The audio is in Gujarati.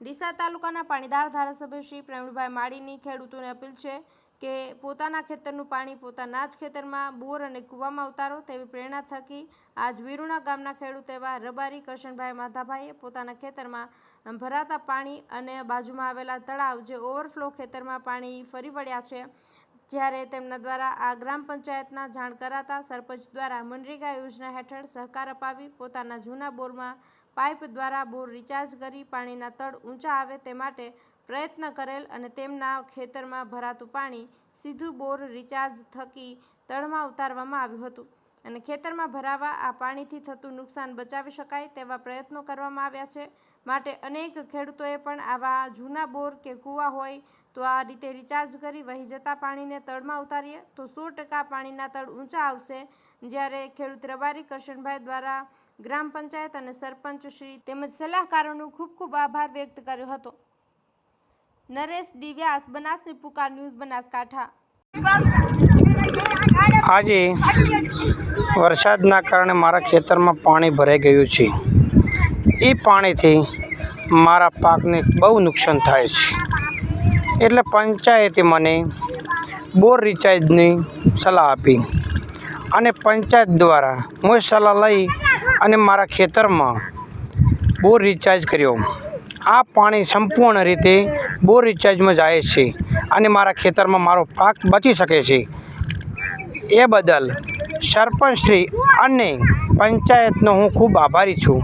ડીસા તાલુકાના પાણીદાર ધારાસભ્ય શ્રી પ્રવીણભાઈ માળીની ખેડૂતોને અપીલ છે કે પોતાના ખેતરનું પાણી પોતાના જ ખેતરમાં બોર અને કૂવામાં ઉતારો તેવી પ્રેરણા થકી આજ વીરુણા ગામના ખેડૂત એવા રબારી કરશનભાઈ માધાભાઈએ પોતાના ખેતરમાં ભરાતા પાણી અને બાજુમાં આવેલા તળાવ જે ઓવરફ્લો ખેતરમાં પાણી ફરી વળ્યા છે, જ્યારે તેમના દ્વારા આ ગ્રામ પંચાયતના જાણ કરાતા સરપંચ દ્વારા મનરેગા યોજના હેઠળ સહકાર અપાવી પોતાના જૂના બોરમાં પાઇપ દ્વારા બોર રિચાર્જ કરી પાણીના તળ ઊંચા આવે તે માટે પ્રયત્ન કરેલ અને તેમના ખેતરમાં ભરાતું પાણી સીધું બોર રિચાર્જ થકી તળમાં ઉતારવામાં આવ્યું હતું. અને ખેતરમાં ભરાવા આ પાણીથી થતું નુકસાન બચાવી શકાય તેવા પ્રયત્નો કરવામાં આવ્યા છે. માટે અનેક ખેડૂતોએ પણ આવા જૂના બોર કે કૂવા હોય તો આ રીતે રિચાર્જ કરી વહી જતા પાણીને તળમાં ઉતારીએ તો સો ટકા પાણીના તળ ઊંચા આવશે. જ્યારે ખેડૂત રબારી કરશનભાઈ દ્વારા ગ્રામ પંચાયત અને સરપંચ શ્રી તેમજ સલાહકારોનો ખૂબ ખૂબ આભાર વ્યક્ત કર્યો હતો. નરેશ દિવ્યાસ, બનાસની પુકાર ન્યૂઝ બનાસકાંઠા. આજે વરસાદના કારણે મારા ખેતરમાં પાણી ભરાઈ ગયું છે. એ પાણીથી મારા પાકને બહુ નુકસાન થાય છે. એટલે પંચાયતે મને બોર રિચાર્જની સલાહ આપી અને પંચાયત દ્વારા હું સલાહ લઈ અને મારા ખેતરમાં બોર રિચાર્જ કર્યો. આ પાણી સંપૂર્ણ રીતે બોર રિચાર્જમાં જાય છે અને મારા ખેતરમાં મારો પાક બચી શકે છે. એ બદલ સરપંચશ્રી અને પંચાયતનો હું ખૂબ આભારી છું.